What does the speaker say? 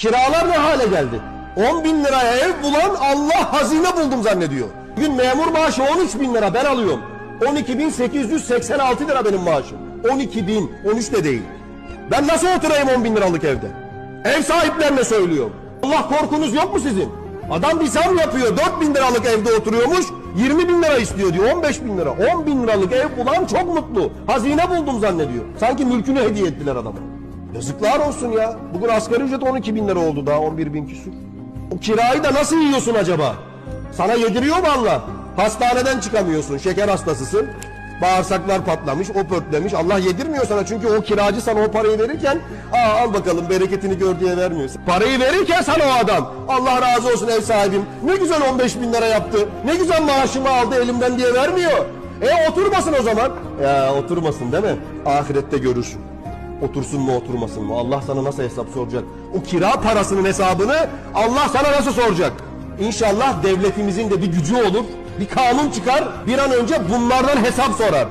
Kiralar ne hale geldi? 10 bin liraya ev bulan Allah hazine buldum zannediyor. Bugün memur maaşı 13 bin lira ben alıyorum. 12.886 lira benim maaşım. 12 bin, 13 de değil. Ben nasıl oturayım 10 bin liralık evde? Ev sahiplerine söylüyorum. Allah korkunuz yok mu sizin? Adam bir zam yapıyor. 4 bin liralık evde oturuyormuş. 20 bin lira istiyor diyor. 15 bin lira. 10 bin liralık ev bulan çok mutlu. Hazine buldum zannediyor. Sanki mülkünü hediye ettiler adama. Yazıklar olsun ya. Bugün asgari ücret 12 bin lira oldu daha 11 bin küsur. O kirayı da nasıl yiyorsun acaba? Sana yediriyor mu Allah? Hastaneden çıkamıyorsun. Şeker hastasısın. Bağırsaklar patlamış, o pörtlemiş. Allah yedirmiyor sana çünkü o kiracı sana o parayı verirken Aa, al bakalım bereketini gör diye vermiyor. Parayı verirken sana o adam Allah razı olsun ev sahibim. Ne güzel 15 bin lira yaptı. Ne güzel maaşımı aldı elimden diye vermiyor. E oturmasın o zaman. Ya oturmasın değil mi? Ahirette görürsün. Otursun mu oturmasın mı? Allah sana nasıl hesap soracak? O kira parasının hesabını Allah sana nasıl soracak? İnşallah devletimizin de bir gücü olur. Bir kanun çıkar. Bir an önce bunlardan hesap sorar.